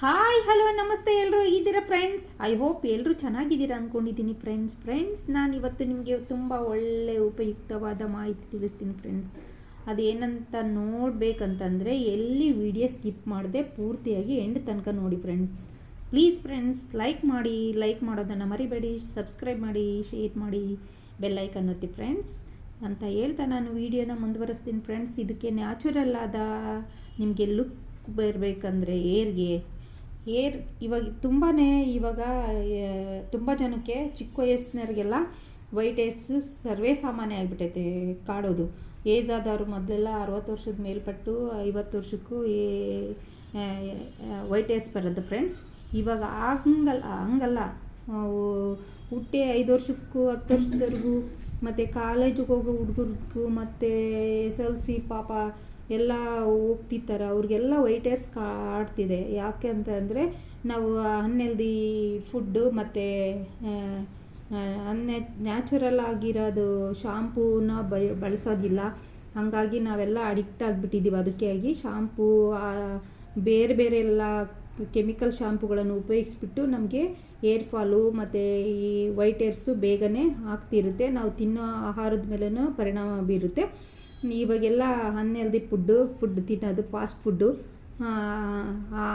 Hi hello ನಮಸ್ತೆ ಎಲ್ಲರೂ ಹೇಗಿದ್ದೀರಾ ಫ್ರೆಂಡ್ಸ್ ಐ ಹೋಪ್ ಎಲ್ಲರೂ ಚೆನ್ನಾಗಿದ್ದೀರಾ ಅಂದ್ಕೊಂಡಿದ್ದೀನಿ ಫ್ರೆಂಡ್ಸ್ ಫ್ರೆಂಡ್ಸ್ ನಾನು ಇವತ್ತು ನಿಮಗೆ ತುಂಬ ಒಳ್ಳೆ ಉಪಯುಕ್ತವಾದ ಮಾಹಿತಿ ತಿಳಿಸ್ತೀನಿ ಫ್ರೆಂಡ್ಸ್ ಅದೇನಂತ ನೋಡಬೇಕಂತಂದರೆ ಎಲ್ಲಿ ವಿಡಿಯೋ ಸ್ಕಿಪ್ ಮಾಡದೆ ಪೂರ್ತಿಯಾಗಿ ಎಂಡ್ ತನಕ ನೋಡಿ ಫ್ರೆಂಡ್ಸ್ ಪ್ಲೀಸ್ ಫ್ರೆಂಡ್ಸ್ ಲೈಕ್ ಮಾಡಿ ಲೈಕ್ ಮಾಡೋದನ್ನು ಮರಿಬೇಡಿ ಸಬ್ಸ್ಕ್ರೈಬ್ ಮಾಡಿ ಶೇರ್ ಮಾಡಿ ಬೆಲ್ಲೈಕನ್ ಒತ್ತಿ ಫ್ರೆಂಡ್ಸ್ ಅಂತ ಹೇಳ್ತಾ ನಾನು ವೀಡಿಯೋನ ಮುಂದುವರಿಸ್ತೀನಿ ಫ್ರೆಂಡ್ಸ್ ಇದಕ್ಕೆ ನ್ಯಾಚುರಲ್ ಆದ ನಿಮಗೆ ಲುಕ್ ಬರಬೇಕಂದ್ರೆ ಏರ್ಗೆ ಏರ್ ಇವಾಗ ತುಂಬಾ ಇವಾಗ ತುಂಬ ಜನಕ್ಕೆ ಚಿಕ್ಕ ವಯಸ್ಸಿನವ್ರಿಗೆಲ್ಲ ವೈಟ್ ಏರ್ಸು ಸರ್ವೇ ಸಾಮಾನ್ಯ ಆಗಿಬಿಟ್ಟೈತೆ ಕಾಡೋದು. ಏಜ್ ಆದವರು ಮೊದಲೆಲ್ಲ ಅರವತ್ತು ವರ್ಷದ ಮೇಲ್ಪಟ್ಟು ಐವತ್ತು ವರ್ಷಕ್ಕೂ ಏ ವೈಟ್ ಏರ್ಸ್ ಬರೋದು ಫ್ರೆಂಡ್ಸ್. ಇವಾಗ ಹಂಗಲ್ಲ ಹಂಗಲ್ಲ. ಹುಟ್ಟೆ ಐದು ವರ್ಷಕ್ಕೂ ಹತ್ತು ವರ್ಷದವರೆಗೂ ಮತ್ತು ಕಾಲೇಜಿಗೆ ಹೋಗೋ ಹುಡುಗರಿಗೂ ಮತ್ತು ಎಸ್ ಎಲ್ ಸಿ ಪಾಪ ಎಲ್ಲ ಹೋಗ್ತಿರ್ತಾರೆ. ಅವ್ರಿಗೆಲ್ಲ ವೈಟ್ ಏರ್ಸ್ ಕಾಡ್ತಿದೆ ಯಾಕೆ ಅಂತ ಅಂದರೆ ನಾವು ಅನ್ಹೆಲ್ದಿ ಫುಡ್ಡು ಮತ್ತು ಅನ್ನೆ ನ್ಯಾಚುರಲ್ ಆಗಿರೋದು ಶಾಂಪೂನ ಬಯ, ಬಳಸೋದಿಲ್ಲ. ಹಾಗಾಗಿ ನಾವೆಲ್ಲ ಅಡಿಕ್ಟ್ ಆಗಿಬಿಟ್ಟಿದ್ದೀವಿ ಆಗಿ ಶಾಂಪೂ ಬೇರೆ ಬೇರೆ ಎಲ್ಲ ಕೆಮಿಕಲ್ ಶಾಂಪುಗಳನ್ನು ಉಪಯೋಗಿಸ್ಬಿಟ್ಟು ನಮಗೆ ಏರ್ ಫಾಲು ಮತ್ತು ಈ ವೈಟ್ ಏರ್ಸು ಬೇಗನೆ ಆಗ್ತಿರುತ್ತೆ. ನಾವು ತಿನ್ನೋ ಆಹಾರದ ಮೇಲೂ ಪರಿಣಾಮ ಬೀರುತ್ತೆ. ಇವಾಗೆಲ್ಲ ಅನ್ಹೆಲ್ದಿ ಫುಡ್ಡು ಫುಡ್ ತಿನ್ನೋದು ಫಾಸ್ಟ್ ಫುಡ್ಡು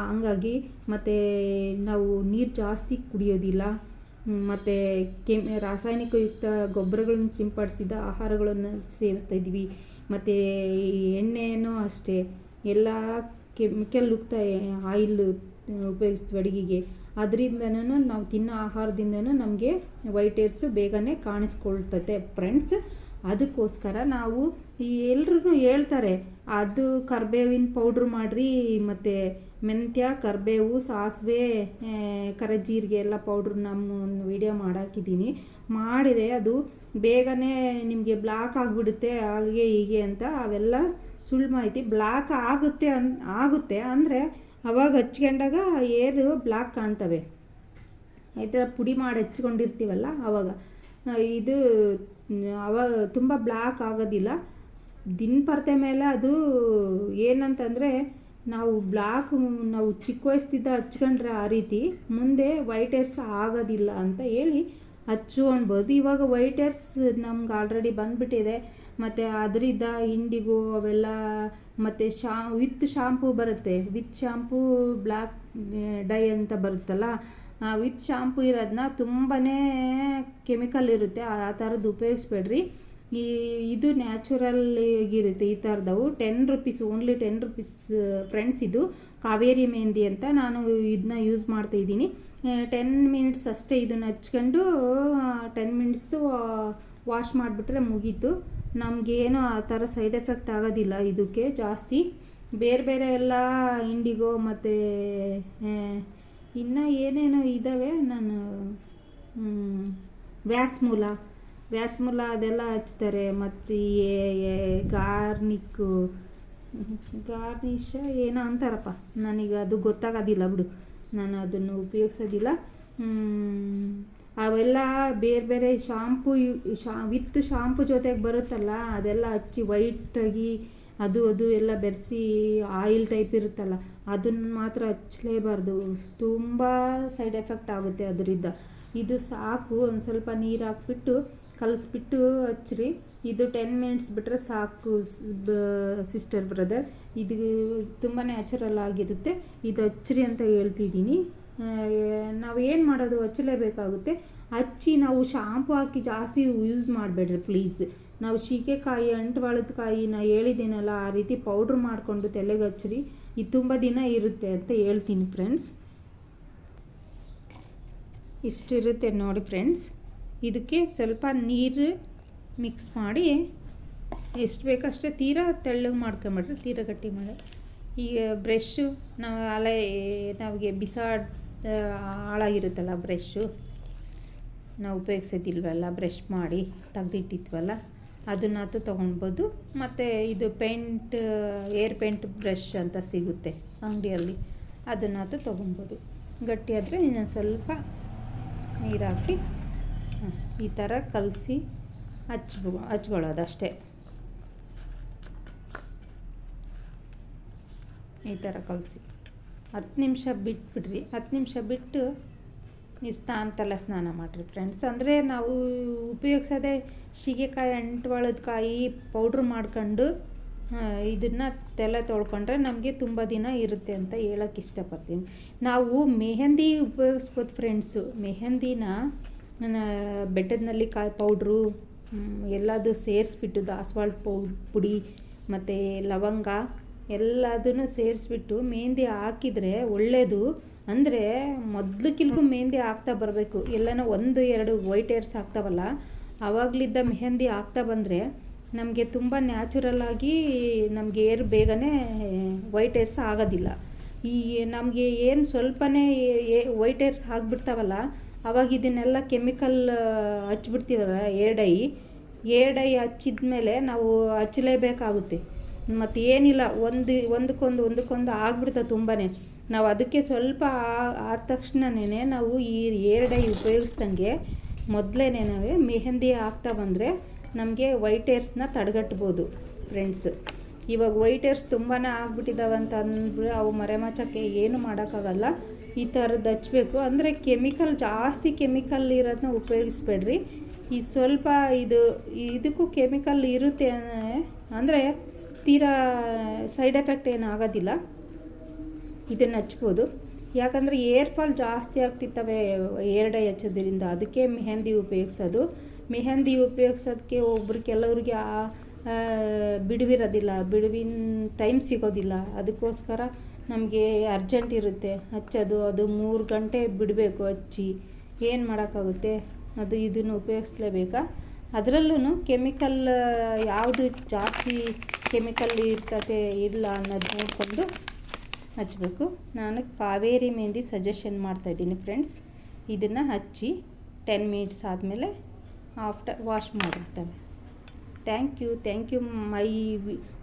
ಹಂಗಾಗಿ ಮತ್ತು ನಾವು ನೀರು ಜಾಸ್ತಿ ಕುಡಿಯೋದಿಲ್ಲ. ಮತ್ತು ಕೆಮ್, ರಾಸಾಯನಿಕಯುಕ್ತ ಗೊಬ್ಬರಗಳನ್ನು ಸಿಂಪಡಿಸಿದ ಆಹಾರಗಳನ್ನು ಸೇವಿಸ್ತಾ ಇದ್ವಿ. ಮತ್ತು ಎಣ್ಣೆನೂ ಅಷ್ಟೇ. ಎಲ್ಲ ಕೆಮಿಕಲ್ ಯುಕ್ತ ಆಯಿಲ್ ಉಪಯೋಗಿಸ್ತೀವಿ ಅಡುಗೆಗೆ. ಅದರಿಂದನೂ ನಾವು ತಿನ್ನೋ ಆಹಾರದಿಂದನೂ ನಮಗೆ ವೈಟ್ ಏರ್ಸು ಬೇಗನೆ ಕಾಣಿಸ್ಕೊಳ್ತತೆ. ಫ್ರೆಂಡ್ಸ್ ಅದಕ್ಕೋಸ್ಕರ ನಾವು ಈ ಎಲ್ರೂ ಹೇಳ್ತಾರೆ, ಅದು ಕರ್ಬೇವಿನ ಪೌಡ್ರ್ ಮಾಡಿರಿ, ಮತ್ತು ಮೆಂತ್ಯ, ಕರಿಬೇವು, ಸಾಸಿವೆ ಕರಜೀರಿಗೆ ಎಲ್ಲ ಪೌಡ್ರ್ ನಮ್ಮ ಒಂದು ವಿಡಿಯೋ ಮಾಡಾಕಿದ್ದೀನಿ. ಮಾಡಿದೆ, ಅದು ಬೇಗನೆ ನಿಮಗೆ ಬ್ಲಾಕ್ ಆಗಿಬಿಡುತ್ತೆ, ಹಾಗೆ ಹೀಗೆ ಅಂತ ಅವೆಲ್ಲ ಸುಳ್ಳು ಮಾಹಿತಿ ಬ್ಲಾಕ್ ಆಗುತ್ತೆ ಅನ್, ಆಗುತ್ತೆ ಅಂದರೆ ಅವಾಗ ಹಚ್ಕೊಂಡಾಗ ಏರು ಬ್ಲಾಕ್ ಕಾಣ್ತವೆ. ಆಯ್ತಾ, ಪುಡಿ ಮಾಡಿ ಹಚ್ಕೊಂಡಿರ್ತೀವಲ್ಲ ಆವಾಗ ಇದು, ಅವ ತುಂಬ ಬ್ಲ್ಯಾಕ್ ಆಗೋದಿಲ್ಲ. ದಿನಪರ್ತೆ ಮೇಲೆ ಅದು ಏನಂತಂದರೆ, ನಾವು ಬ್ಲ್ಯಾಕ್ ನಾವು ಚಿಕ್ಕ ವಯಸ್ಸಿದ್ದ ಹಚ್ಕೊಂಡ್ರೆ ಆ ರೀತಿ, ಮುಂದೆ ವೈಟ್ ಏರ್ಸ್ ಆಗೋದಿಲ್ಲ ಅಂತ ಹೇಳಿ ಹಚ್ಕೊಳ್ಬೋದು ಇವಾಗ ವೈಟ್ ಏರ್ಸ್ ನಮ್ಗೆ ಆಲ್ರೆಡಿ ಬಂದುಬಿಟ್ಟಿದೆ. ಮತ್ತು ಅದರಿಂದ ಇಂಡಿಗೋ ಅವೆಲ್ಲ, ಮತ್ತು ಶಾ, ವಿತ್ ಶಾಂಪೂ ಬರುತ್ತೆ. ವಿತ್ ಶಾಂಪೂ ಬ್ಲ್ಯಾಕ್ ಡೈ ಅಂತ ಬರುತ್ತಲ್ಲ ವಿತ್ ಶಾಂಪು ಇರೋದನ್ನ ತುಂಬಾ ಕೆಮಿಕಲ್ ಇರುತ್ತೆ. ಆ ಥರದ್ದು ಉಪಯೋಗಿಸ್ಬೇಡ್ರಿ. ಈ, ಇದು ನ್ಯಾಚುರಲ್ ಆಗಿರುತ್ತೆ ಈ ಥರದವು ten rupees, only ten rupees friends ಇದು. ಕಾವೇರಿ ಮೆಹಂದಿ ಅಂತ ನಾನು ಇದನ್ನ ಯೂಸ್ ಮಾಡ್ತಾ ಇದ್ದೀನಿ. ಟೆನ್ ಮಿನಿಟ್ಸ್ ಅಷ್ಟೇ ಇದನ್ನು ಹಚ್ಕೊಂಡು ಟೆನ್ ಮಿನಿಟ್ಸು ವಾಶ್ ಮಾಡಿಬಿಟ್ರೆ ಮುಗೀತು. ನಮಗೇನು ಆ ಥರ ಸೈಡ್ ಎಫೆಕ್ಟ್ ಆಗೋದಿಲ್ಲ ಇದಕ್ಕೆ ಜಾಸ್ತಿ. ಬೇರೆ ಬೇರೆ ಎಲ್ಲ ಇಂಡಿಗೋ ಮತ್ತು ಇನ್ನು ಏನೇನೋ ಇದ್ದಾವೆ ನಾನು ವ್ಯಾಸ್ಮೂಲ. ವ್ಯಾಸ್ಮೂಲ ಅದೆಲ್ಲ ಹಚ್ತಾರೆ, ಮತ್ತು ಗಾರ್ನಿಕ್ಕು ಗಾರ್ನಿಷ ಏನೋ ಅಂತಾರಪ್ಪ. ನನಗೆ ಅದು ಗೊತ್ತಾಗೋದಿಲ್ಲ ಬಿಡು. ನಾನು ಅದನ್ನು ಉಪಯೋಗಿಸೋದಿಲ್ಲ. ಅವೆಲ್ಲ ಬೇರೆ ಬೇರೆ ಶಾಂಪು ಶಾ, ವಿತ್ ಶಾಂಪು ಜೊತೆಗೆ ಬರುತ್ತಲ್ಲ, ಅದೆಲ್ಲ ಹಚ್ಚಿ ವೈಟಾಗಿ ಅದು ಅದು ಎಲ್ಲ ಬೆರೆಸಿ ಆಯಿಲ್ ಟೈಪ್ ಇರುತ್ತಲ್ಲ, ಅದನ್ನು ಮಾತ್ರ ಹಚ್ಚಲೇಬಾರ್ದು. ತುಂಬ ಸೈಡ್ ಎಫೆಕ್ಟ್ ಆಗುತ್ತೆ ಅದರಿಂದ. ಇದು ಸಾಕು, ಒಂದು ಸ್ವಲ್ಪ ನೀರು ಹಾಕ್ಬಿಟ್ಟು ಕಲಿಸ್ಬಿಟ್ಟು ಹಚ್ಚಿರಿ ಇದು ಟೆನ್ ಮಿನಿಟ್ಸ್ ಬಿಟ್ಟರೆ ಸಾಕು ಸಿಸ್ಟರ್ ಬ್ರದರ್ ಇದು ತುಂಬ ನ್ಯಾಚುರಲ್ ಆಗಿರುತ್ತೆ. ಇದು ಹಚ್ಚಿರಿ ಅಂತ ಹೇಳ್ತಿದ್ದೀನಿ. ನಾವು ಏನು ಮಾಡೋದು, ಹಚ್ಚಲೇಬೇಕಾಗುತ್ತೆ. ಹಚ್ಚಿ ನಾವು ಶಾಂಪು ಹಾಕಿ ಜಾಸ್ತಿ ಯೂಸ್ ಮಾಡಬೇಡ್ರಿ ಪ್ಲೀಸ್ ನಾವು ಶೀಗೆಕಾಯಿ ಅಂಟುವಾಳದ ಕಾಯಿ ನಾ ಹೇಳಿದ್ದೀನಲ್ಲ, ಆ ರೀತಿ ಪೌಡ್ರ್ ಮಾಡಿಕೊಂಡು ತಲೆಗೆ ಇದು ತುಂಬ ದಿನ ಇರುತ್ತೆ ಅಂತ ಹೇಳ್ತೀನಿ ಫ್ರೆಂಡ್ಸ್. ಇಷ್ಟಿರುತ್ತೆ ನೋಡಿ ಫ್ರೆಂಡ್ಸ್. ಇದಕ್ಕೆ ಸ್ವಲ್ಪ ನೀರು ಮಿಕ್ಸ್ ಮಾಡಿ, ಎಷ್ಟು ಬೇಕಷ್ಟೇ ತೀರಾ ತೆಳ್ಳಗೆ ಮಾಡ್ಕೊಂಬಿಡ್ರಿ, ತೀರ ಗಟ್ಟಿ ಮಾಡಿ. ಈಗ ಬ್ರಷ್ಷು ನಾವು ಅಲೆ ನಮಗೆ ಬಿಸಾಡ್ ಹಾಳಾಗಿರುತ್ತಲ್ಲ ಬ್ರಷ್ಷು ನಾವು ಉಪಯೋಗಿಸೋದಿಲ್ವಲ್ಲ ಬ್ರಷ್ ಮಾಡಿ ತೆಗ್ದಿಟ್ಟಿದ್ವಲ್ಲ. ಅದನ್ನಂತೂ ತೊಗೊಳ್ಬೋದು ಮತ್ತು ಇದು ಪೇಂಟ್, ಏರ್ ಪೇಂಟ್ ಬ್ರಷ್ ಅಂತ ಸಿಗುತ್ತೆ ಅಂಗಡಿಯಲ್ಲಿ. ಅದನ್ನಂತೂ ತೊಗೊಳ್ಬೋದು ಗಟ್ಟಿಯಾದರೆ ಇನ್ನೊಂದು ಸ್ವಲ್ಪ ನೀರಾಕಿ ಈ ಥರ ಕಲಸಿ ಹಚ್ಬೋ, ಹಚ್ಕೊಳ್ಳೋದು ಅಷ್ಟೇ. ಈ ಥರ ಕಲಸಿ. ಹತ್ತು ನಿಮಿಷ ಬಿಟ್ಬಿಡ್ರಿ. ಹತ್ತು ನಿಮಿಷ ಬಿಟ್ಟು ನೀವು ಸ್ನಾನ ಸ್ನಾನ ಮಾಡಿರಿ ಫ್ರೆಂಡ್ಸ್ ಅಂದರೆ ನಾವು ಉಪಯೋಗಿಸೋದೇ ಸೀಗೆಕಾಯಿ, ಅಂಟ್ವಾಳದ ಕಾಯಿ ಪೌಡ್ರ್ ಮಾಡ್ಕೊಂಡು ಇದನ್ನು ತಲೆ ತೊಳ್ಕೊಂಡ್ರೆ ನಮಗೆ ತುಂಬ ದಿನ ಇರುತ್ತೆ ಅಂತ ಹೇಳೋಕ್ಕೆ ಇಷ್ಟಪಡ್ತೀನಿ. ನಾವು ಮೆಹಂದಿ ಉಪಯೋಗಿಸ್ಬೋದು ಫ್ರೆಂಡ್ಸು ಮೆಹಂದಿನ ನನ್ನ ಕಾಯಿ ಪೌಡ್ರು ಎಲ್ಲದು ಸೇರಿಸ್ಬಿಟ್ಟು ದಾಸವಾಳ ಪೌ, ಪುಡಿ ಮತ್ತು ಲವಂಗ ಎಲ್ಲದನ್ನು ಸೇರಿಸ್ಬಿಟ್ಟು ಮೆಹಂದಿ ಹಾಕಿದರೆ ಒಳ್ಳೆಯದು ಅಂದರೆ ಮೊದಲಕ್ಕಿಲ್ಗೂ ಮೆಹಂದಿ ಹಾಕ್ತಾ ಬರಬೇಕು. ಎಲ್ಲನೂ ಒಂದು ಎರಡು ವೈಟ್ ಏರ್ಸ್ ಆಗ್ತಾವಲ್ಲ ಆವಾಗಲಿದ್ದ ಮೆಹಂದಿ ಹಾಕ್ತಾ ಬಂದರೆ ನಮಗೆ ತುಂಬ ನ್ಯಾಚುರಲ್ಲಾಗಿ ನಮಗೆ ಏರ್ ಬೇಗನೆ ವೈಟ್ ಏರ್ಸ್ ಆಗೋದಿಲ್ಲ. ಈ ನಮಗೆ ಏನು ಸ್ವಲ್ಪನೇ ವೈಟ್ ಏರ್ಸ್ ಆಗಿಬಿಡ್ತಾವಲ್ಲ ಅವಾಗ ಇದನ್ನೆಲ್ಲ ಕೆಮಿಕಲ್ ಹಚ್ಬಿಡ್ತೀವಲ್ಲ ಏರ್ ಡೈ ಏರ್ ಡೈ ಹಚ್ಚಿದ ಮೇಲೆ ನಾವು ಹಚ್ಚಲೇಬೇಕಾಗುತ್ತೆ. ಮತ್ತು ಏನಿಲ್ಲ ಒಂದು ಒಂದಕ್ಕೊಂದು ಒಂದಕ್ಕೊಂದು ಆಗ್ಬಿಡ್ತ ತುಂಬಾ ನಾವು ಅದಕ್ಕೆ ಸ್ವಲ್ಪ ಆದ ತಕ್ಷಣನೇ ನಾವು ಈ ಏರ್ಡೈ ಉಪಯೋಗಿಸ್ದಂಗೆ ಮೊದಲೇನೆ ನಾವೇ ಮೆಹಂದಿ ಹಾಕ್ತಾ ಬಂದರೆ ನಮಗೆ ವೈಟ್ ಏರ್ಸ್ನ ತಡೆಗಟ್ಬೋದು ಫ್ರೆಂಡ್ಸ್ ಇವಾಗ ವೈಟ್ ಏರ್ಸ್ ತುಂಬಾ ಆಗ್ಬಿಟ್ಟಿದ್ದಾವೆ ಅಂತ ಅಂದ್ಬಿಟ್ಟು ಅವು ಮರೆಮಾಚಕ್ಕೆ ಏನು ಮಾಡೋಕ್ಕಾಗಲ್ಲ. ಈ ಥರದ್ದು ಹಚ್ಚಬೇಕು ಅಂದರೆ ಕೆಮಿಕಲ್ ಜಾಸ್ತಿ ಕೆಮಿಕಲ್ ಇರೋದನ್ನ ಉಪಯೋಗಿಸ್ಬೇಡ್ರಿ. ಈ ಸ್ವಲ್ಪ ಇದು, ಇದಕ್ಕೂ ಕೆಮಿಕಲ್ ಇರುತ್ತೆ ಅಂದರೆ ತೀರಾ ಸೈಡ್ ಎಫೆಕ್ಟ್ ಏನು ಆಗೋದಿಲ್ಲ. ಇದನ್ನು ಹಚ್ಬೋದು. ಯಾಕಂದರೆ ಏರ್ ಫಾಲ್ ಜಾಸ್ತಿ ಆಗ್ತಿರ್ತವೆ ಏರ್ ಡೈ ಹಚ್ಚೋದ್ರಿಂದ ಅದಕ್ಕೆ ಮೆಹಂದಿ ಉಪಯೋಗಿಸೋದು. ಮೆಹಂದಿ ಉಪಯೋಗಿಸೋದಕ್ಕೆ ಒಬ್ರು ಕೆಲವ್ರಿಗೆ ಆ ಬಿಡುವಿರೋದಿಲ್ಲ. ಬಿಡುವಿನ ಟೈಮ್ ಸಿಗೋದಿಲ್ಲ. ಅದಕ್ಕೋಸ್ಕರ ನಮಗೆ ಅರ್ಜೆಂಟ್ ಇರುತ್ತೆ. ಹಚ್ಚೋದು. ಅದು ಮೂರು ಗಂಟೆ ಬಿಡಬೇಕು ಹಚ್ಚಿ. ಏನು ಮಾಡೋಕ್ಕಾಗುತ್ತೆ? ಅದು ಇದನ್ನು ಉಪಯೋಗಿಸ್ಲೇಬೇಕಾ? ಅದರಲ್ಲೂ ಕೆಮಿಕಲ್ ಯಾವುದು ಜಾಸ್ತಿ ಕೆಮಿಕಲ್ ಇರ್ತದೆ ಇಲ್ಲ ಅನ್ನೋದು ನೋಡಿಕೊಂಡು ಹಚ್ಚಬೇಕು ನಾನು ಕಾವೇರಿ ಮೆಹಂದಿ ಸಜೆಷನ್ ಮಾಡ್ತಾಯಿದ್ದೀನಿ ಫ್ರೆಂಡ್ಸ್ ಇದನ್ನು ಹಚ್ಚಿ ಟೆನ್ ಮಿನಿಟ್ಸ್ ಆದಮೇಲೆ after wash ಮಾಡಿರ್ತವೆ. Thank you thank you my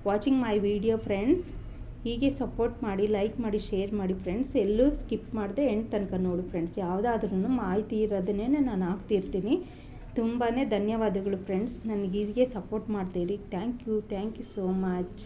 watching my video friends ಹೀಗೆ ಸಪೋರ್ಟ್ ಮಾಡಿ ಲೈಕ್ ಮಾಡಿ ಶೇರ್ ಮಾಡಿ ಫ್ರೆಂಡ್ಸ್ ಎಲ್ಲೂ ಸ್ಕಿಪ್ ಮಾಡದೆ ಎಂಡ್ ತನಕ ನೋಡಿ ಫ್ರೆಂಡ್ಸ್ ಯಾವುದಾದ್ರೂ ಮಾಹಿತಿ ಇರೋದನ್ನೇ ನಾನು ಹಾಕ್ತಿರ್ತೀನಿ. ತುಂಬಾ ಧನ್ಯವಾದಗಳು ಫ್ರೆಂಡ್ಸ್ ನನಗೆ ಹೀಗೆ ಸಪೋರ್ಟ್ ಮಾಡ್ತೀರಿ. Thank you thank you so much